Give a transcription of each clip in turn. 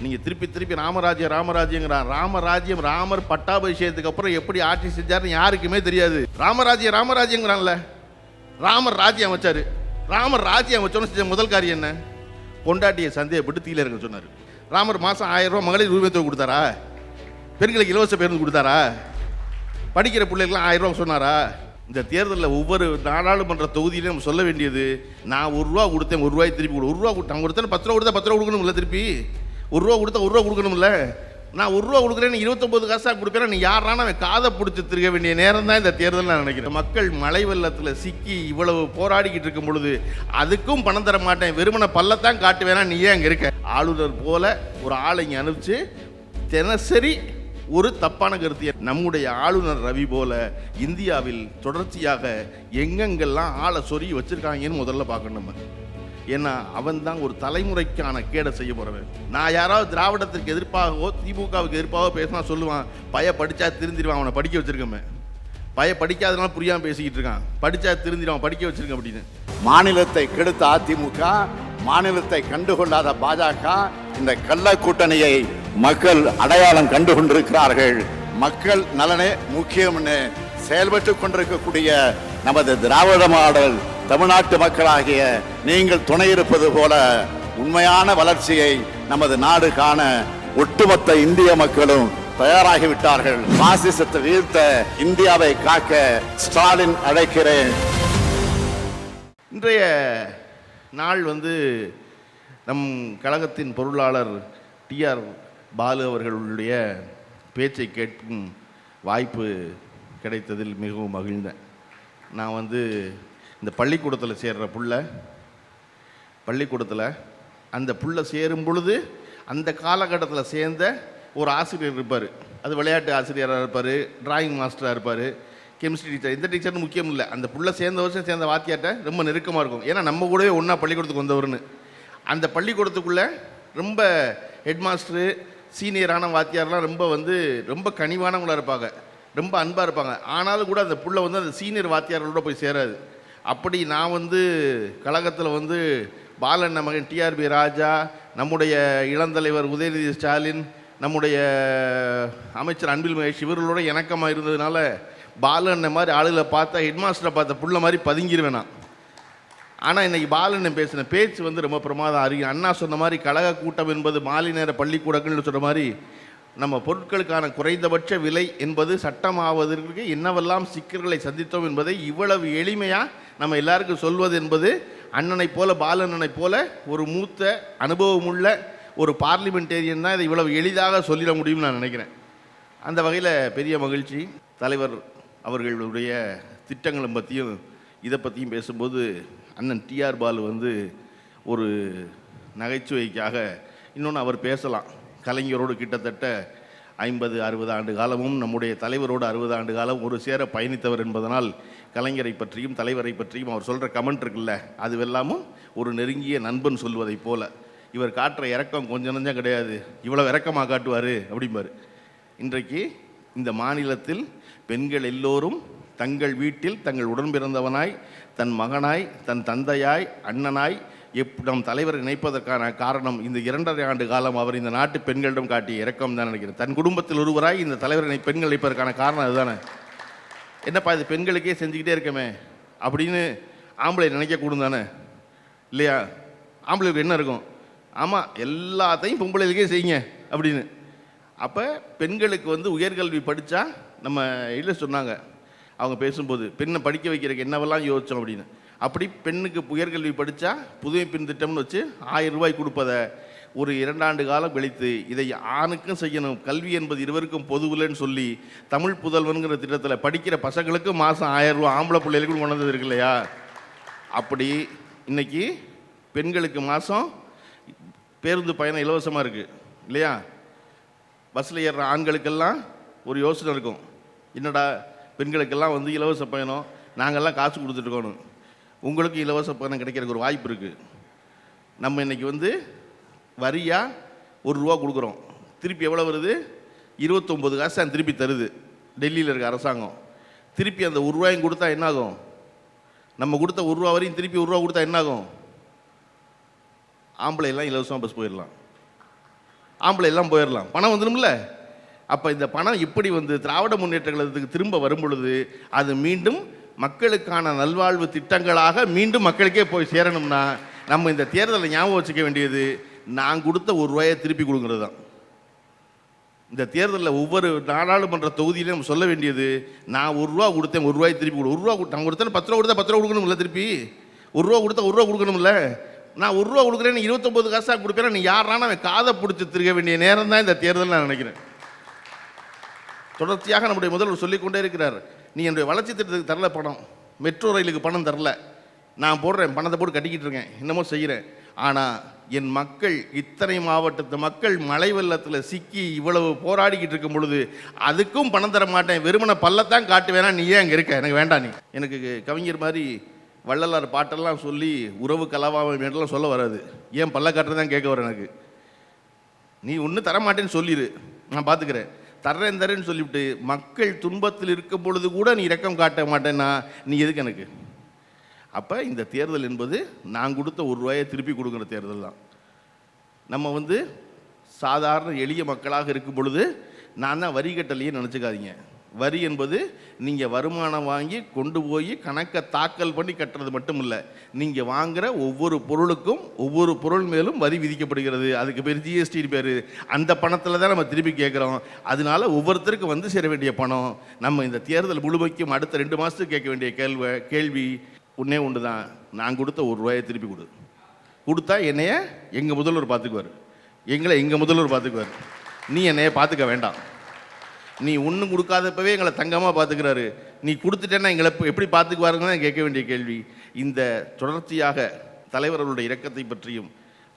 நீங்கள் திருப்பி திருப்பி ராமராஜ்யம் ராமராஜ்யங்கிறான். ராமராஜ்யம் ராமர் பட்டாபிஷேகத்துக்கு அப்புறம் எப்படி ஆட்சி செஞ்சார்னு யாருக்குமே தெரியாது. ராமராஜ்யம் ராமராஜ்யங்கிறான்ல. ராமர் ராஜ்யம் அமைச்சார். ராமர் ராஜ்யம் அமைச்சோன்னு செஞ்ச முதல் காரியம் என்ன? பொண்டாட்டியை சந்தேகப்பட்டு தீயில இருக்க சொன்னார். ராமர் மாதம் ஆயிரம் மகளிர் உரிமை தொகை கொடுத்தாரா? பெண்களுக்கு இலவச பேருந்து கொடுத்தாரா? படிக்கிற பிள்ளைகள்லாம் ஆயிரம் ரூபா சொன்னாரா? இந்த தேர்தலில் ஒவ்வொரு நாடாளுமன்ற தொகுதியிலையும் நம்ம சொல்ல வேண்டியது நான் ஒரு ரூபா கொடுத்தேன் ஒரு ரூபாய் திருப்பி கொடு. ஒரு ரூபா கொடுத்தேன் கொடுத்தேன் பத்து ரூபா கொடுத்தா பத்து ரூபா கொடுக்கணும்ல திருப்பி? ஒரு ரூபா கொடுத்தா ஒரு ரூபா கொடுக்கணும்ல? நான் ஒரு ரூபா கொடுக்குறேன் நீ இருபத்தொம்பது காசாக கொடுக்குறேன் நீ யாரான அவன் காதை பிடிச்சி திருக்க வேண்டிய நேரம் தான் இந்த தேர்தல் நான் நினைக்கிறேன். மக்கள் மலை வெள்ளத்தில் சிக்கி இவ்வளவு போராடிக்கிட்டு இருக்கும் பொழுது அதுக்கும் பணம் தர மாட்டேன். வெறுமனை பல்லத்தான் காட்டுவேனா நீ ஏன் அங்கே இருக்க. ஆளுநர் போல ஒரு ஆளை இங்கே அனுப்பிச்சு தினசரி ஒரு தப்பான கருத்து நம்முடைய ஆளுநர் ரவி போல இந்தியாவில் தொடர்ச்சியாக எங்கெங்கெல்லாம் ஆளை சொருகி வச்சுருக்காங்கன்னு முதல்ல பார்க்கணும் நம்ம. ஏன்னா அவன் தான் ஒரு தலைமுறைக்கான கேடை செய்ய போகிறவன் நான் யாராவது திராவிடத்திற்கு எதிர்ப்பாகவோ திமுகவுக்கு எதிர்ப்பாகவோ பேசினா சொல்லுவான் பைய படித்தா திருந்திடுவான் அவனை படிக்க வச்சிருக்கமே. பைய படிக்காதனால புரியாமல் பேசிக்கிட்டு இருக்கான். படித்தா திருந்திடுவான் படிக்க வச்சுருக்கேன் அப்படின்னு. மாநிலத்தை கெடுத்த அதிமுக மாநிலத்தை கண்டுகொள்ளாத பாஜக இந்த கள்ள கூட்டணியை மக்கள் அடையாளம் கண்டு கொண்டிருக்கிறார்கள் மக்கள் நலனே முக்கியம்னு செயல்பட்டு கொண்டிருக்கக்கூடிய நமது திராவிட மாடல் தமிழ்நாட்டு மக்களாகிய நீங்கள் துணை இருப்பது போல உண்மையான வளர்ச்சியை நமது நாடு காண ஒட்டுமொத்த இந்திய மக்களும் தயாராகிவிட்டார்கள். பாசிசத்தை வீழ்த்த இந்தியாவை காக்க ஸ்டாலின் அழைக்கிறேன். இன்றைய நாள் வந்து நம் கழகத்தின் பொருளாளர் டிஆர் பாலு அவர்களுடைய பேச்சை கேட்கும் வாய்ப்பு கிடைத்ததில் மிகவும் மகிழ்ந்தேன். நான் வந்து இந்த பள்ளிக்கூடத்தில் சேர்கிற புள்ள பள்ளிக்கூடத்தில் அந்த புள்ள சேரும் பொழுது அந்த காலகட்டத்தில் சேர்ந்த ஒரு ஆசிரியர் இருப்பார். அது விளையாட்டு ஆசிரியராக இருப்பார் டிராயிங் மாஸ்டராக இருப்பார் கெமிஸ்ட்ரி டீச்சர் எந்த டீச்சர்னு முக்கியம் இல்லை. அந்த புள்ள சேர்ந்த வருஷம் சேர்ந்த வாத்தியார்ட்ட ரொம்ப நெருக்கமாக இருக்கும். ஏன்னா நம்ம கூடவே ஒன்றா பள்ளிக்கூடத்துக்கு வந்தவர்னு அந்த பள்ளிக்கூடத்துக்குள்ளே ரொம்ப ஹெட் மாஸ்டரு சீனியரான வாத்தியார்லாம் ரொம்ப வந்து ரொம்ப கனிவானவங்களாக இருப்பாங்க. ரொம்ப அன்பாக இருப்பாங்க. ஆனாலும் கூட அந்த புள்ள வந்து அந்த சீனியர் வாத்தியார்களோட போய் சேராது. அப்படி நான் வந்து கழகத்தில் வந்து பாலண்ண மகன் டிஆர்பி ராஜா நம்முடைய இளந்தலைவர் உதயநிதி ஸ்டாலின் நம்முடைய அமைச்சர் அன்பில் மகேஷ் இவர்களோட இணக்கமாக இருந்ததுனால பாலண்ண மாதிரி ஆளுகளை பார்த்தா ஹெட்மாஸ்டரை பார்த்த புள்ள மாதிரி பதுங்கிடுவேன் நான். ஆனால் இன்றைக்கி பாலண்ணன் பேசின பேச்சு வந்து ரொம்ப பிரமாதம். அறியும் அண்ணா சொன்ன மாதிரி கழக கூட்டம் என்பது மாலை நேர பள்ளிக்கூடங்கள்னு சொன்ன மாதிரி நம்ம பொருட்களுக்கான குறைந்தபட்ச விலை என்பது சட்டமாவதற்கு என்னவெல்லாம் சிக்கல்களை சந்தித்தோம் என்பதை இவ்வளவு எளிமையாக நம்ம எல்லாருக்கும் சொல்வது என்பது அண்ணனைப் போல பாலண்ணனை போல ஒரு மூத்த அனுபவமுள்ள ஒரு பார்லிமெண்டேரியன் தான் இதை இவ்வளவு எளிதாக சொல்லிட முடியும்னு நான் நினைக்கிறேன். அந்த வகையில் பெரிய மகிழ்ச்சி. தலைவர் அவர்களுடைய திட்டங்களை பற்றியும் இதை பற்றியும் பேசும்போது அண்ணன் டிஆர் பாலு வந்து ஒரு நகைச்சுவைக்காக இன்னொன்று அவர் பேசலாம். கலைஞரோடு கிட்டத்தட்ட ஐம்பது அறுபது ஆண்டு காலமும் நம்முடைய தலைவரோடு அறுபது ஆண்டு காலம் ஒரு சேர பயணித்தவர் என்பதனால் கலைஞரை பற்றியும் தலைவரை பற்றியும் அவர் சொல்கிற கமெண்ட் இருக்குல்ல அதுவெல்லாமும் ஒரு நெருங்கிய நண்பன் சொல்வதைப் போல. இவர் காட்டுற இறக்கம் கொஞ்சம் நஞ்சம் கிடையாது. இவ்வளோ இறக்கமாக காட்டுவார் அப்படிம்பார். இன்றைக்கு இந்த மாநிலத்தில் பெண்கள் எல்லோரும் தங்கள் வீட்டில் தங்கள் உடன் பிறந்தவனாய் தன் மகனாய் தன் தந்தையாய் அண்ணனாய் எப் நம் தலைவர் நினைப்பதற்கான காரணம் இந்த இரண்டரை ஆண்டு காலம் அவர் இந்த நாட்டு பெண்களிடம் காட்டிய இறக்கம் தான் நினைக்கிறேன். தன் குடும்பத்தில் ஒருவராய் இந்த தலைவரை நினை- பெண்கள் நினைப்பதற்கான காரணம் அதுதானே? என்னப்பா இது பெண்களுக்கே செஞ்சுக்கிட்டே இருக்கமே? அப்படின்னு ஆம்பளை நினைக்கக்கூடும் தானே? இல்லையா? ஆம்பளைக்கு என்ன இருக்கும்? ஆமாம் எல்லாத்தையும் பொம்பளைகளுக்கே செய்யுங்க அப்படின்னு. அப்போ பெண்களுக்கு வந்து உயர்கல்வி படித்தா நம்ம இல்லை சொன்னாங்க. அவங்க பேசும்போது பெண்ணை படிக்க வைக்கிறதுக்கு என்னவெல்லாம் யோசித்தோம் அப்படின்னு. அப்படி பெண்ணுக்கு உயர்கல்வி படித்தா புதுமை பெண் திட்டம்னு வச்சு ஆயிரம் ரூபாய் கொடுப்பதை ஒரு இரண்டாண்டு காலம் கழித்து இதை ஆணுக்கும் செய்யணும். கல்வி என்பது இருவருக்கும் பொதுவில்லைன்னு சொல்லி தமிழ் புதல்வனுங்கிற திட்டத்தில் படிக்கிற பசங்களுக்கு மாதம் ஆயிரம் ரூபா ஆம்பளை பிள்ளைகளுக்கும் கொண்டு வந்தது இருக்கு இல்லையா அப்படி இன்றைக்கி பெண்களுக்கு மாதம் பேருந்து பயணம் இலவசமாக இருக்குது இல்லையா? பஸ்ஸில் ஏறுற ஆண்களுக்கெல்லாம் ஒரு யோசனை இருக்கும். என்னடா பெண்களுக்கெல்லாம் வந்து இலவச பயணம் நாங்கள்லாம் காசு கொடுத்துட்ருக்கோணும் உங்களுக்கு இலவச பணம் கிடைக்கிறதுக்கு ஒரு வாய்ப்பு இருக்குது நம்ம இன்னைக்கு வந்து வரியாக ஒரு ரூபா கொடுக்குறோம். திருப்பி எவ்வளோ வருது? இருபத்தொம்பது காசு அந்த திருப்பி தருது. டெல்லியில் இருக்க அரசாங்கம். திருப்பி அந்த ஒரு ரூபாயும் கொடுத்தா என்னாகும்? நம்ம கொடுத்த ஒரு ரூபா வரையும் திருப்பி ஒரு ரூபா கொடுத்தா என்னாகும்? ஆம்பளை எல்லாம் இலவசமாக பஸ் போயிடலாம் ஆம்பளை எல்லாம் போயிடலாம் பணம் வந்துடும்ல அப்போ இந்த பணம் இப்படி வந்து திராவிட முன்னேற்ற கழகத்துக்கு திரும்ப வரும் பொழுது அது மீண்டும் மக்களுக்கான நல்வாழ்வு திட்டங்களாக மீண்டும் மக்களுக்கே போய் சேரணும்னா நம்ம இந்த தேர்தலை ஞாபகம் வச்சுக்க வேண்டியது நான் கொடுத்த ஒரு ரூபாயை திருப்பி கொடுக்குறது தான். இந்த தேர்தலில் ஒவ்வொரு நாடாளுமன்ற தொகுதியிலும் நம்ம சொல்ல வேண்டியது நான் ஒரு ரூபா கொடுத்தேன் ஒரு ரூபாய் திருப்பி கொடு. ஒரு ரூபா கொடுத்தேன். கொடுத்தேன் பத்து ரூபா கொடுத்தா பத்து ரூபா கொடுக்கணும்ல திருப்பி? ஒரு ரூபா கொடுத்தா ஒரு ரூபா கொடுக்கணும்ல? நான் ஒரு ரூபா கொடுக்குறேன் நீ இருபத்தொம்பது காசாக கொடுப்பேன் நீ யாரான அவன் காதை பிடிச்சி திருக்க வேண்டிய நேரம் தான் இந்த தேர்தல் நான் நினைக்கிறேன். தொடர்ச்சியாக நம்முடைய முதல்வர் சொல்லிக்கொண்டே இருக்கிறார். நீ என்னுடைய வளர்ச்சி திட்டத்துக்கு தரல பணம். மெட்ரோ ரயிலுக்கு பணம் தரல. நான் போடுறேன் பணத்தை போட்டு கட்டிக்கிட்டு இருக்கேன். இன்னமும் செய்கிறேன் ஆனால் என் மக்கள் இத்தனை மாவட்டத்து மக்கள் மழை வெள்ளத்தில் சிக்கி இவ்வளவு போராடிக்கிட்டு இருக்கும் பொழுது அதுக்கும் பணம் தர மாட்டேன். வெறுமனை பள்ளத்தான் வேணாம் நீ ஏன் அங்கே இருக்க? எனக்கு வேண்டாம் நீ. எனக்கு கவிஞர் மாதிரி வள்ளலார் பாட்டெல்லாம் சொல்லி உறவு கலவாமெல்லாம் சொல்ல வராது. ஏன் பல்ல காட்டுறதான் கேட்க வர எனக்கு? நீ ஒன்றும் தரமாட்டேன்னு சொல்லிடு நான் பார்த்துக்கிறேன் தர்றேன் தரேன்னு சொல்லிவிட்டு மக்கள் துன்பத்தில் இருக்கும் பொழுது கூட நீ இரக்கம் காட்ட மாட்டேன்னா நீ எதுக்கு எனக்கு? அப்போ இந்த தேர்தல் என்பது நான் கொடுத்த ஒரு ரூபாயை திருப்பி கொடுக்குற தேர்தல் தான். நம்ம வந்து சாதாரண எளிய மக்களாக இருக்கும் பொழுது நான் தான் வரி கட்டலையே நினச்சிக்காதீங்க. வரி என்பது நீங்கள் வருமானம் வாங்கி கொண்டு போய் கணக்கை தாக்கல் பண்ணி கட்டுறது மட்டும் இல்லை நீங்கள் வாங்குற ஒவ்வொரு பொருளுக்கும் ஒவ்வொரு பொருள் மேலும் வரி விதிக்கப்படுகிறது. அதுக்கு பேர் ஜிஎஸ்டி பேர். அந்த பணத்தில் தான் நம்ம திருப்பி கேட்குறோம். அதனால ஒவ்வொருத்தருக்கும் வந்து சேர வேண்டிய பணம். நம்ம இந்த தேர்தல் முழுமைக்கும் அடுத்த ரெண்டு மாதத்துக்கு கேட்க வேண்டிய கேள்வி கேள்வி ஒன்றே ஒன்று தான் நான் கொடுத்த ஒரு ரூபாயை திருப்பி கொடு. கொடுத்தா என்னைய எங்கள் முதல்வர் பார்த்துக்குவார் எங்களை எங்கள் முதல்வர் பார்த்துக்குவார் நீ என்னைய பார்த்துக்க வேண்டாம். நீ ஒன்றும் கொடுக்காதப்பவே எங்களை தங்கமாக பார்த்துக்கிறாரு. நீ கொடுத்துட்டேன்னா எங்களை எப்படி பார்த்துக்குவாருங்கன்னு கேட்க வேண்டிய கேள்வி. இந்த தொடர்ச்சியாக தலைவர்களுடைய இறக்கத்தை பற்றியும்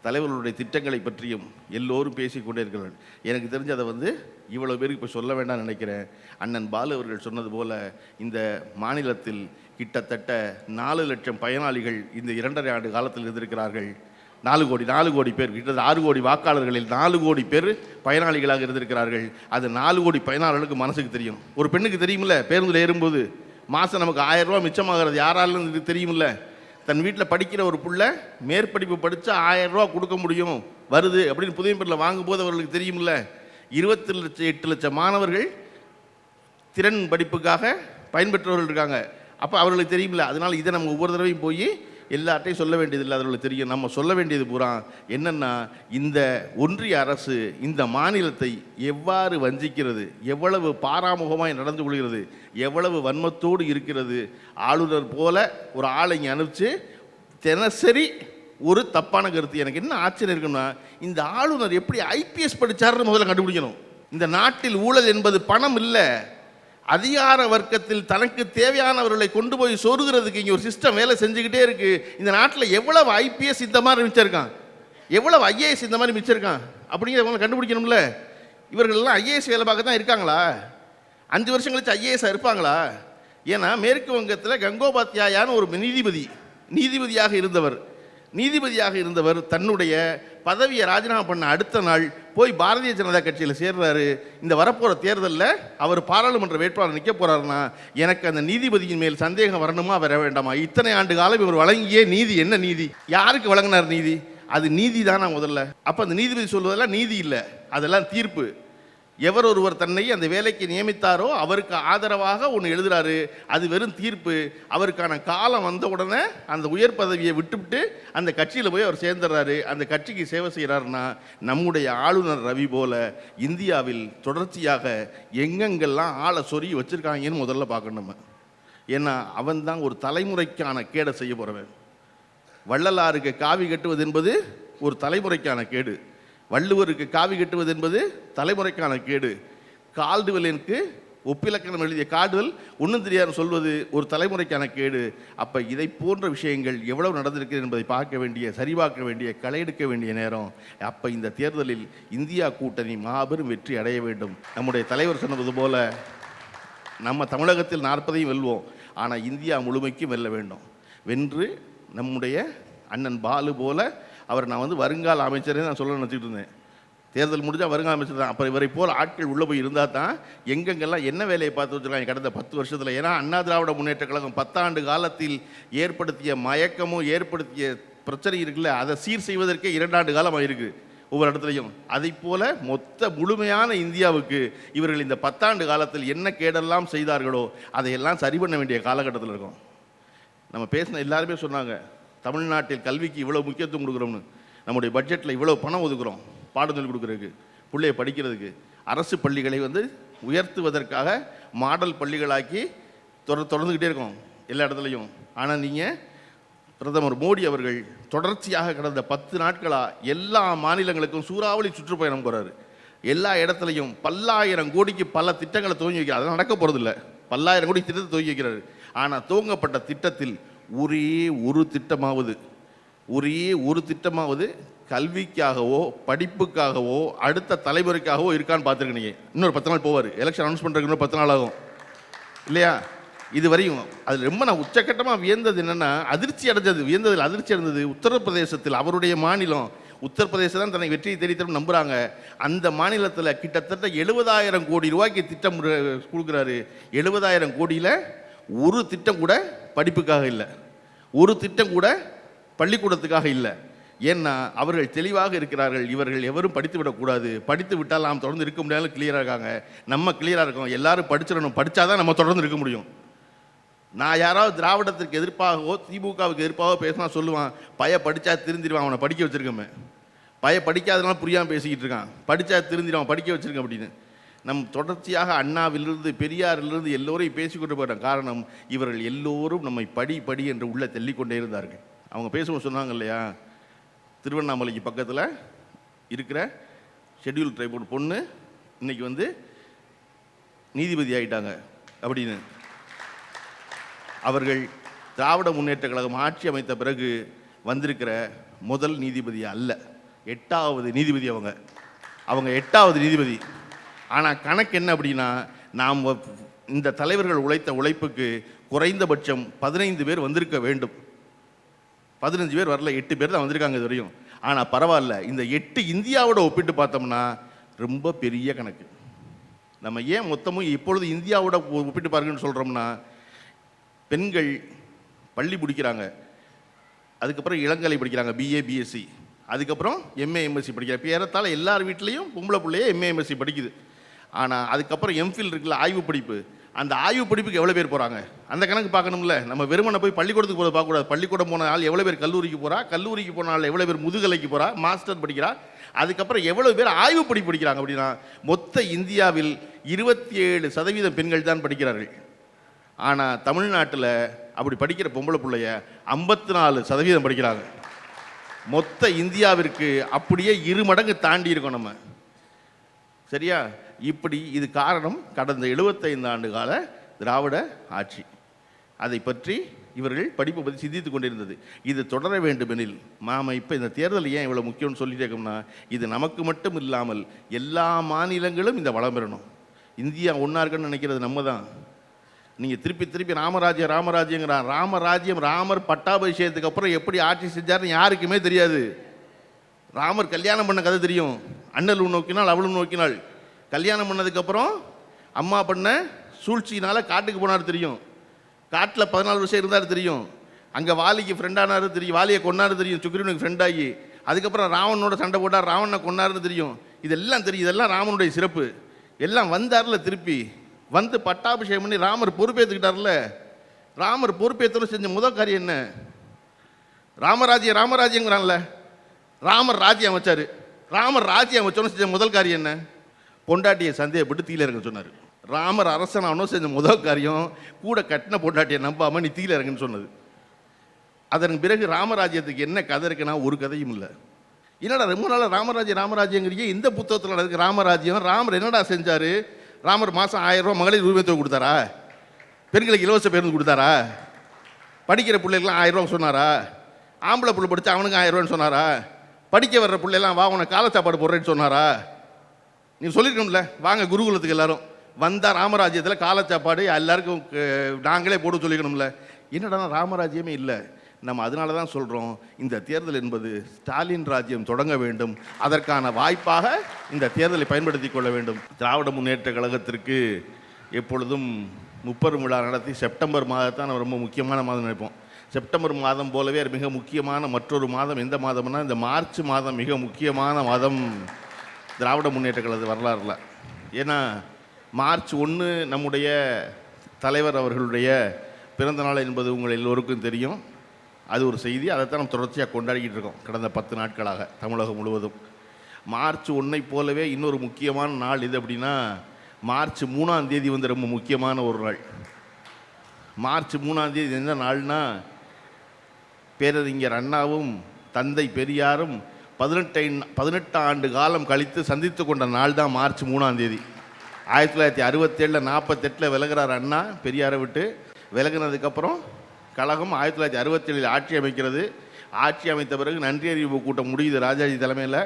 தலைவர்களுடைய திட்டங்களை பற்றியும் எல்லோரும் பேசிக்கொண்டே இருக்கிறார்கள் எனக்கு தெரிஞ்சு அதை வந்து இவ்வளோ பேருக்கு இப்போ சொல்ல வேண்டாம் நினைக்கிறேன். அண்ணன் பாலு அவர்கள் சொன்னது போல இந்த மாநிலத்தில் கிட்டத்தட்ட நாலு லட்சம் பயனாளிகள் இந்த இரண்டரை ஆண்டு காலத்தில் இருந்திருக்கிறார்கள். நாலு கோடி நாலு கோடி பேர் கிட்டத்தட்ட ஆறு கோடி வாக்காளர்களில் நாலு கோடி பேர் பயனாளிகளாக இருந்திருக்கிறார்கள். அது நாலு கோடி பயனாளர்களுக்கு மனசுக்கு தெரியும். ஒரு பெண்ணுக்கு தெரியுமில்ல பேருந்தில் ஏறும்போது மாதம் நமக்கு ஆயிரம் ரூபா மிச்சமாகிறது யாராலும் இது தெரியுமில்ல தன் வீட்டில் படிக்கிற ஒரு புள்ள மேற்படிப்பு படித்தா ஆயிரம் ரூபா கொடுக்க முடியும் வருது அப்படின்னு புதிய பேரில் வாங்கும்போது அவர்களுக்கு தெரியுமில்ல இருபத்தி லட்சம் எட்டு லட்சம் மாணவர்கள் திறன் படிப்புக்காக பயன்பெற்றவர்கள் இருக்காங்க. அப்போ அவர்களுக்கு தெரியுமில்ல அதனால் இதை நம்ம ஒவ்வொரு தடவையும் போய் எல்லார்ட்டையும் சொல்ல வேண்டியதில்லை அதில் தெரியும். நம்ம சொல்ல வேண்டியது பூரா என்னென்னா இந்த ஒன்றிய அரசு இந்த மாநிலத்தை எவ்வாறு வஞ்சிக்கிறது எவ்வளவு பாராமுகமாய் நடந்து கொள்கிறது எவ்வளவு வன்மத்தோடு இருக்கிறது ஆளுநர் போல ஒரு ஆளை இங்கே அனுப்பிச்சு தினசரி ஒரு தப்பான கருத்து. எனக்கு என்ன ஆச்சரியம் இருக்குன்னா இந்த ஆளுநர் எப்படி ஐபிஎஸ் படிச்சாருன்னு முதல்ல கண்டுபிடிக்கணும். இந்த நாட்டில் ஊழல் என்பது பணம் இல்லை. அதிகார வர்க்கத்தில் தனக்கு தேவையானவர்களை கொண்டு போய் சொருகிறதுக்கு இங்கே ஒரு சிஸ்டம் வேலை செஞ்சுக்கிட்டே இருக்குது இந்த நாட்டில் எவ்வளவு ஐபிஎஸ் இந்த மாதிரி மிச்சிருக்கான்? எவ்வளவு ஐஏஎஸ் இந்த மாதிரி மிச்சிருக்கான்? அப்படிங்கிறத கண்டுபிடிக்கணும்ல. இவர்கள் எல்லாம் ஐஏஎஸ் வேலை பார்க்க தான் இருக்காங்களா? அஞ்சு வருஷம் கழிச்சு ஐஏஎஸ் இருப்பாங்களா? ஏன்னா மேற்கு வங்கத்தில் கங்கோபாத்யாயான்னு ஒரு நீதிபதி நீதிபதியாக இருந்தவர். நீதிபதியாக இருந்தவர் தன்னுடைய பதவியை ராஜினாமா பண்ண அடுத்த நாள் போய் பாரதிய ஜனதா கட்சியில் சேர்றாரு. இந்த வரப்போகிற தேர்தலில் அவர் பாராளுமன்ற வேட்பாளர் நிற்க போகிறாருன்னா எனக்கு அந்த நீதிபதியின் மேல் சந்தேகம் வரணுமா வர வேண்டாமா? இத்தனை ஆண்டு காலம் இவர் வழங்கிய நீதி என்ன நீதி? யாருக்கு வழங்கினார் நீதி? அது நீதி தானா முதல்ல? அப்போ அந்த நீதிபதி சொல்வதெல்லாம் நீதி இல்லை. அதெல்லாம் தீர்ப்பு. எவர் ஒருவர் தன்னை அந்த வேலைக்கு நியமித்தாரோ அவருக்கு ஆதரவாக ஒன்று எழுதுகிறாரு அது வெறும் தீர்ப்பு. அவருக்கான காலம் வந்த உடனே அந்த உயர் பதவியை விட்டுவிட்டு அந்த கட்சியில் போய் அவர் சேர்ந்துடுறாரு. அந்த கட்சிக்கு சேவை செய்கிறாருன்னா நம்முடைய ஆளுநர் ரவி போல இந்தியாவில் தொடர்ச்சியாக எங்கெங்கெல்லாம் ஆளை சொறி வச்சுருக்காங்கன்னு முதல்ல பார்க்கணும் நம்ம. ஏன்னா அவன் தான் ஒரு தலைமுறைக்கான கேடை செய்ய போகிறவன் வள்ளலாருக்கு காவி கட்டுவது என்பது ஒரு தலைமுறைக்கான கேடு. வள்ளுவருக்கு காவி கட்டுவது என்பது தலைமுறைக்கான கேடு. கால்டுவலிற்கு ஒப்பிலக்கணம் எழுதிய காடுவல் ஒன்றும் தெரியாது சொல்வது ஒரு தலைமுறைக்கான கேடு. அப்போ இதை போன்ற விஷயங்கள் எவ்வளவு நடந்திருக்கிறது என்பதை பார்க்க வேண்டிய சரிபார்க்க வேண்டிய களையெடுக்க வேண்டிய நேரம். அப்போ இந்த தேர்தலில் இந்தியா கூட்டணி மாபெரும் வெற்றி அடைய வேண்டும். நம்முடைய தலைவர் சொன்னது போல நம்ம தமிழகத்தில் நாற்பதையும் வெல்வோம். ஆனால் இந்தியா முழுமைக்கும் வெல்ல வேண்டும். வென்று நம்முடைய அண்ணன் பாலு போல அவர் நான் வந்து வருங்கால அமைச்சரே நான் சொல்ல நினச்சிட்டு இருந்தேன். தேர்தல் முடிஞ்சால் வருங்கால அமைச்சர் தான். அப்புறம் இவரை போல் ஆட்கள் உள்ளே போய் இருந்தால் தான் எங்கெங்கெல்லாம் என்ன வேலையை பார்த்து வச்சுருக்காங்க கடந்த பத்து வருஷத்தில். ஏன்னா அண்ணா திராவிட முன்னேற்ற கழகம் பத்தாண்டு காலத்தில் ஏற்படுத்திய மயக்கமும் ஏற்படுத்திய பிரச்சனை இருக்குல்ல அதை சீர் செய்வதற்கே இரண்டாண்டு காலம் ஆயிருக்கு ஒவ்வொரு இடத்துலையும். அதை போல மொத்த முழுமையான இந்தியாவுக்கு இவர்கள் இந்த பத்தாண்டு காலத்தில் என்ன கேடெல்லாம் செய்தார்களோ அதையெல்லாம் சரி பண்ண வேண்டிய காலகட்டத்தில் இருக்கும். நம்ம பேசின எல்லாருமே சொன்னாங்க தமிழ்நாட்டில் கல்விக்கு இவ்வளோ முக்கியத்துவம் கொடுக்குறோம்னு நம்முடைய பட்ஜெட்டில் இவ்வளோ பணம் ஒதுக்குறோம் பாடம் சொல்லி கொடுக்குறதுக்கு பிள்ளைய படிக்கிறதுக்கு. அரசு பள்ளிகளை வந்து உயர்த்துவதற்காக மாடல் பள்ளிகளாக்கி தொடர் தொடர்ந்துக்கிட்டே இருக்கோம் எல்லா இடத்துலையும். ஆனால் நீங்கள் பிரதமர் மோடி அவர்கள் தொடர்ச்சியாக கடந்த பத்து நாட்களாக எல்லா மாநிலங்களுக்கும் சூறாவளி சுற்றுப்பயணம் போகிறாரு எல்லா இடத்துலையும் பல்லாயிரம் கோடிக்கு பல திட்டங்களை துவங்கி வைக்கிறார் அதெல்லாம் நடக்க போகிறதில்ல பல்லாயிரம் கோடி திட்டத்தை துவங்கி வைக்கிறாரு. ஆனால் துவங்கப்பட்ட திட்டத்தில் ஒரே ஒரு திட்டமாவது ஒரே ஒரு திட்டமாவது கல்விக்காகவோ படிப்புக்காகவோ அடுத்த தலைமுறைக்காகவோ இருக்கான்னு பார்த்துருக்கு நீங்கள் இன்னொரு பத்து நாள் போவார். எலெக்ஷன் அனௌன்ஸ் பண்ணுறதுக்கு இன்னொரு பத்து நாள் ஆகும். இல்லையா? இது வரையும் அது ரொம்ப நான் உச்சக்கட்டமாக வியந்தது என்னென்னா அதிர்ச்சி அடைஞ்சது வியந்ததில் அதிர்ச்சி அடைந்தது உத்தரப்பிரதேசத்தில் அவருடைய மாநிலம். உத்தரப்பிரதேசம் தான் தன்னை வெற்றியை தேடித்தரும் நம்புகிறாங்க அந்த மாநிலத்தில் கிட்டத்தட்ட எழுபதாயிரம் கோடி ரூபாய்க்கு திட்டம் கொடுக்குறாரு. எழுபதாயிரம் கோடியில் ஒரு திட்டம் கூட படிப்புக்காக இல்லை. ஒரு திட்டம் கூட பள்ளிக்கூடத்துக்காக இல்லை. ஏன்னா அவர்கள் தெளிவாக இருக்கிறார்கள். இவர்கள் எவரும் படித்து விடக்கூடாது படித்து விட்டால் நாம் தொடர்ந்து இருக்க முடியாது கிளியராக இருக்காங்க. நம்ம கிளியராக இருக்கோம் எல்லாரும் படிச்சிடணும். படித்தாதான் நம்ம தொடர்ந்து இருக்க முடியும். நான் யாராவது திராவிடத்திற்கு எதிர்ப்பாகவோ திமுகவுக்கு எதிர்ப்பாகவோ பேசினா சொல்லுவான் பைய படித்தா திருந்திடுவான் அவனை படிக்க வச்சிருக்கமே. பைய படிக்காதனால புரியாமல் பேசிக்கிட்டு இருக்கான். படித்தா திருந்திடுவான் படிக்க வச்சிருக்கேன் அப்படின்னு நம் தொடர்ச்சியாக அண்ணாவிலிருந்து பெரியாரிலிருந்து எல்லோரையும் பேசிக்கொண்டு போயிட்டோம் காரணம் இவர்கள் எல்லோரும் நம்மை படி படி என்று உள்ளே தள்ளிக்கொண்டே இருந்தார்கள். அவங்க பேசுவோம் சொன்னாங்க இல்லையா? திருவண்ணாமலைக்கு பக்கத்தில் இருக்கிற ஷெட்யூல் ட்ரைபோர்ட் பொண்ணு இன்னைக்கு வந்து நீதிபதி ஆகிட்டாங்க அப்படின்னு. அவர்கள் திராவிட முன்னேற்ற கழகம் ஆட்சி அமைத்த பிறகு வந்திருக்கிற முதல் நீதிபதி அல்ல. எட்டாவது நீதிபதி அவங்க. அவங்க எட்டாவது நீதிபதி. ஆனால் கணக்கு என்ன அப்படின்னா நாம் இந்த தலைவர்கள் உழைத்த உழைப்புக்கு குறைந்தபட்சம் பதினைந்து பேர் வந்திருக்க வேண்டும். பதினஞ்சு பேர் வரல எட்டு பேர் தான் வந்திருக்காங்க இது வரையும். ஆனால் பரவாயில்ல இந்த எட்டு இந்தியாவோட ஒப்பிட்டு பார்த்தோம்னா ரொம்ப பெரிய கணக்கு. நம்ம ஏன் மொத்தமும் இப்பொழுது இந்தியாவோட ஒப்பிட்டு பாருங்கன்னு சொல்கிறோம்னா பெண்கள் பள்ளி பிடிக்கிறாங்க அதுக்கப்புறம் இளங்கலை படிக்கிறாங்க பிஏ பிஎஸ்சி அதுக்கப்புறம் எம்ஏ எம்எஸ்சி படிக்கிறாங்க. இப்போ ஏறத்தாழ எல்லார் வீட்லேயும் பொம்பளை பிள்ளையே எம்ஏ எம்எஸ்சி படிக்குது. ஆனால் அதுக்கப்புறம் எம்ஃபில் இருக்குல்ல ஆய்வு படிப்பு. அந்த ஆய்வு படிப்புக்கு எவ்வளோ பேர் போகிறாங்க அந்த கணக்கு பார்க்கணும்ல. நம்ம வெறுமனை போய் பள்ளிக்கூடத்துக்கு போகிறத பார்க்கக்கூடாது. பள்ளிக்கூடம் போன ஆள் எவ்வளோ பேர் கல்லூரிக்கு போகிறா கல்லூரிக்கு போன ஆள் எவ்வளோ பேர் முதுகலைக்கு போகிறா மாஸ்டர் படிக்கிறா? அதுக்கப்புறம் எவ்வளோ பேர் ஆய்வு படிப்பு படிக்கிறாங்க அப்படின்னா மொத்த இந்தியாவில் இருபத்தி ஏழு சதவீதம் பெண்கள் தான் படிக்கிறார்கள். ஆனால் தமிழ்நாட்டில் அப்படி படிக்கிற பொம்பளை பிள்ளைய ஐம்பத்தி நாலு சதவீதம் படிக்கிறாங்க. மொத்த இந்தியாவிற்கு அப்படியே இரு மடங்கு தாண்டி இருக்கோம் நம்ம. சரியா? இப்படி இது காரணம் கடந்த 75 ஆண்டு கால திராவிட ஆட்சி. அதை பற்றி இவர்கள் படிப்பை பற்றி சிந்தித்து கொண்டிருந்தது. இது தொடர வேண்டுமெனில் மாம இப்போ இந்த தேர்தல் ஏன் இவ்வளோ முக்கியம்னு சொல்லிட்டே இருக்கோம்னா இது நமக்கு மட்டும் இல்லாமல் எல்லா மாநிலங்களும் இந்த வளம் பெறணும். இந்தியா ஒன்றா இருக்குன்னு நினைக்கிறது நம்ம தான் நீங்கள் திருப்பி திருப்பி ராமராஜ்யம் ராமராஜ்யங்கிறான் ராமராஜ்யம் ராமர் பட்டாபிஷேகத்துக்கு அப்புறம் எப்படி ஆட்சி செஞ்சார்னு யாருக்குமே தெரியாது. ராமர் கல்யாணம் பண்ண கதை தெரியும். அண்ணல் நோக்கினால் அவளும் நோக்கினாள் கல்யாணம் பண்ணதுக்கப்புறம் அம்மா பண்ண சூழ்ச்சினால் காட்டுக்கு போனார் தெரியும். காட்டில் பதினாலு வருஷம் இருந்தார் தெரியும். அங்கே வாலிக்கு ஃப்ரெண்டானாரு தெரியும். வாலியை கொண்டாரு தெரியும். சுக்ரீவனுக்கு ஃப்ரெண்டாகி அதுக்கப்புறம் ராவனோட சண்டை போட்டார் ராவனை கொண்டாருன்னு தெரியும். இதெல்லாம் தெரியும். இதெல்லாம் ராமனுடைய சிறப்பு. எல்லாம் வந்தார்ல திருப்பி. வந்து பட்டாபிஷேகம் பண்ணி ராமர் பொறுப்பேற்றுக்கிட்டார்ல ராமர் பொறுப்பேற்று செஞ்ச முதல் காரியம் என்ன? ராமராஜ்ய ராமராஜ்யங்கிறான்ல. ராமர் ராஜ்யம் அமைச்சார். ராமர் ராஜ்யம் அமைச்சோன்னு செஞ்ச முதல் காரியம் என்ன? பொண்டாட்டியை சந்தேகப்பட்டு தீயில இறங்க சொன்னார். ராமர் அரசனானோ செஞ்ச முதல் காரியம் கூட கட்டின பொண்டாட்டியை நம்பாம நீ தீயில இறங்குன்னு சொன்னது. அதன் பிறகு ராமராஜ்யத்துக்கு என்ன கதை இருக்குன்னா ஒரு கதையும் இல்லை. என்னடா ரொம்ப நாளாக ராமராஜ்யம் ராமராஜ்யங்கிறீங்க? இந்த புத்தகத்தில் நடக்கு ராமராஜ்யம் ராமர் என்னடா செஞ்சார்? ராமர் மாதம் ஆயிரம் மகளிர் உரிமை தொகை கொடுத்தாரா? பெண்களுக்கு இலவச பேருந்து கொடுத்தாரா? படிக்கிற பிள்ளைகளுக்கு ஆயிரம் ரூபா சொன்னாரா? ஆம்பளை பிள்ளை படித்து அவனுக்கு ஆயிரம் ரூபான்னு சொன்னாரா? படிக்க வர்ற பிள்ளைலாம் வா உனக்கு காலை சாப்பாடு போடுறேன்னு சொன்னாரா? நீ சொல்லியிருக்கணும்ல வாங்க குருகுலத்துக்கு எல்லாரும். வந்தால் ராமராஜ்யத்தில் காலச்சாப்பாடு எல்லாருக்கும் நாங்களே போட சொல்லிக்கணும்ல என்னடா ராமராஜ்யமே இல்லை. நம்ம அதனால தான் சொல்கிறோம் இந்த தேர்தல் என்பது ஸ்டாலின் ராஜ்யம் தொடங்க வேண்டும். அதற்கான வாய்ப்பாக இந்த தேர்தலை பயன்படுத்தி கொள்ள வேண்டும். திராவிட முன்னேற்ற கழகத்திற்கு எப்பொழுதும் முப்பெரும் விழா நடத்தி செப்டம்பர் மாதத்தான் நம்ம ரொம்ப முக்கியமான மாதம் நினைப்போம். செப்டம்பர் மாதம் போலவே மிக முக்கியமான மற்றொரு மாதம். எந்த மாதம்னா இந்த மார்ச் மாதம் மிக முக்கியமான மாதம். திராவிட முன்னேற்ற கழக வரலாறுல. ஏன்னா மார்ச் ஒன்று நம்முடைய தலைவர் அவர்களுடைய பிறந்த நாள் என்பது உங்கள் எல்லோருக்கும் தெரியும். அது ஒரு செய்தி. அதைத்தான் நம்ம தொடர்ச்சியாக கொண்டாடிக்கிட்டு இருக்கோம் கடந்த பத்து நாட்களாக தமிழகம் முழுவதும். மார்ச் ஒன்றை போலவே இன்னொரு முக்கியமான நாள் இது அப்படின்னா மார்ச் மூணாம் தேதி வந்து ரொம்ப முக்கியமான ஒரு நாள். மார்ச் மூணாம் தேதி என்ன நாள்னா பேரறிஞர் அண்ணாவும் தந்தை பெரியாரும் பதினெட்டை பதினெட்டு ஆண்டு காலம் கழித்து சந்தித்து கொண்ட நாள் தான் மார்ச் மூணாம் தேதி. ஆயிரத்தி தொள்ளாயிரத்தி அறுபத்தேழில் நாற்பத்தெட்டில் விலகிறார் அண்ணா பெரியாரை விட்டு. விலகினதுக்கப்புறம் கழகம் ஆயிரத்தி தொள்ளாயிரத்தி அறுபத்தேழில் ஆட்சி அமைக்கிறது. ஆட்சி அமைத்த பிறகு நன்றி அறிவிப்பு கூட்டம் முடியுது ராஜாஜி தலைமையில்.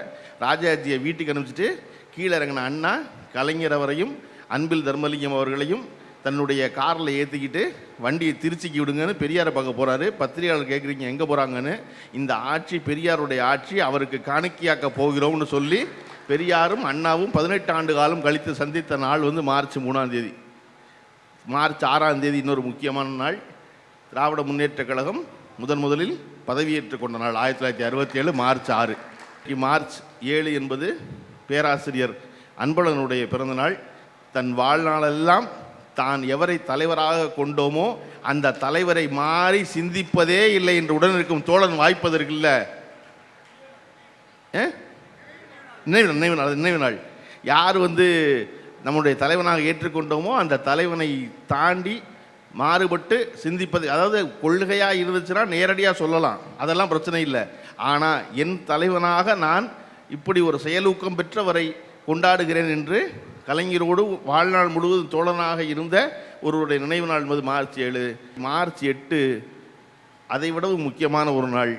ராஜாஜியை வீட்டுக்கு அனுப்பிச்சிட்டு கீழே இறங்கின அண்ணா கலைஞர் அவரையும் அன்பில் தர்மலிங்கம் அவர்களையும் தன்னுடைய காரில் ஏற்றிக்கிட்டு வண்டியை திருச்சிக்கு விடுங்கன்னு பெரியாரை பார்க்க போகிறாரு பத்திரிகையாளர் கேட்குறீங்க எங்கே போகிறாங்கன்னு இந்த ஆட்சி பெரியாருடைய ஆட்சி அவருக்கு காணிக்கையாக்க போகிறோம்னு சொல்லி பெரியாரும் அண்ணாவும் பதினெட்டு ஆண்டு காலம் கழித்து சந்தித்த நாள் வந்து மார்ச் மூணாம் தேதி. மார்ச் ஆறாம் தேதி இன்னொரு முக்கியமான நாள். திராவிட முன்னேற்ற கழகம் முதன் முதலில் பதவியேற்றுக் கொண்ட நாள் ஆயிரத்தி தொள்ளாயிரத்தி அறுபத்தி ஏழு மார்ச் ஆறு. மார்ச் ஏழு என்பது பேராசிரியர் அன்பழகனுடைய பிறந்தநாள் தன் வாழ்நாளெல்லாம் தான் எவரை தலைவராக கொண்டோமோ அந்த தலைவரை மாறி சிந்திப்பதே இல்லை என்று உடன் இருக்கும் தோழன் வாய்ப்பதற்கு இல்லை. நினைவு நாள், நினைவு நாள் நினைவு நாள். யார் வந்து நம்முடைய தலைவனாக ஏற்றுக்கொண்டோமோ அந்த தலைவனை தாண்டி மாறுபட்டு சிந்திப்பது அதாவது கொள்கையாக இருந்துச்சுன்னா நேரடியாக சொல்லலாம். அதெல்லாம் பிரச்சனை இல்லை. ஆனால் என் தலைவனாக நான் இப்படி ஒரு செயலூக்கம் பெற்றவரை கொண்டாடுகிறேன் என்று கலைஞரோடு வாழ்நாள் முழுவதும் தோழனாக இருந்த ஒருவருடைய நினைவு நாள் என்பது மார்ச் ஏழு. மார்ச் எட்டு அதை விடவும் முக்கியமான ஒரு நாள்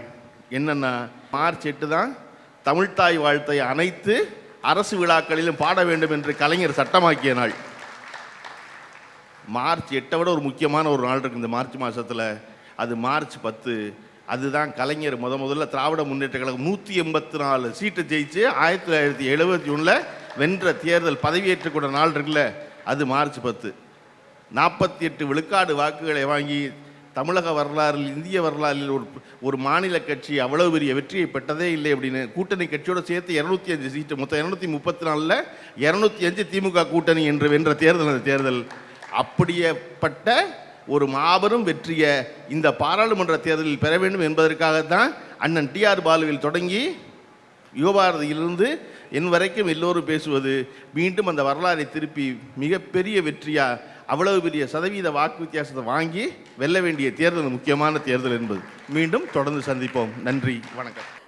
என்னென்னா மார்ச் எட்டு தான் தமிழ்தாய் வாழ்த்தை அனைத்து அரசு விழாக்களிலும் பாட வேண்டும் என்று கலைஞர் சட்டமாக்கிய நாள். மார்ச் எட்டை விட ஒரு முக்கியமான ஒரு நாள் இருக்குது இந்த மார்ச் மாதத்தில் அது மார்ச் பத்து. அதுதான் கலைஞர் முத முதல்ல திராவிட முன்னேற்ற கழகம் நூற்றி எண்பத்தி நாலு சீட்டை ஜெயிச்சு ஆயிரத்தி தொள்ளாயிரத்தி எழுபத்தி ஒன்றில் வென்ற தேர்தல் பதவியேற்றுக் நாள் இருக்குல்ல அது மார்ச் பத்து. நாற்பத்தி எட்டு விழுக்காடு வாக்குகளை வாங்கி தமிழக வரலாறில் இந்திய வரலாறில் ஒரு ஒரு மாநில கட்சி அவ்வளவு பெரிய வெற்றியை பெற்றதே இல்லை அப்படின்னு கூட்டணி கட்சியோடு சேர்த்து இரநூத்தி அஞ்சு சீட்டு மொத்தம் இரநூத்தி முப்பத்தி நாலில் இரநூத்தி அஞ்சு திமுக கூட்டணி என்று வென்ற தேர்தல் அந்த தேர்தல். அப்படியேப்பட்ட ஒரு மாபெரும் வெற்றியை இந்த பாராளுமன்ற தேர்தலில் பெற வேண்டும் என்பதற்காகத்தான் அண்ணன் டிஆர் பாலுவில் தொடங்கி யுவபாரதியிலிருந்து என் வரைக்கும் எல்லோரும் பேசுவது மீண்டும் அந்த வரலாறை திருப்பி மிகப்பெரிய வெற்றியாக அவ்வளவு பெரிய சதவீத வாக்கு வித்தியாசத்தை வாங்கி வெல்ல வேண்டிய தேர்தல் முக்கியமான தேர்தல் என்பது. மீண்டும் தொடர்ந்து சந்திப்போம். நன்றி. வணக்கம்.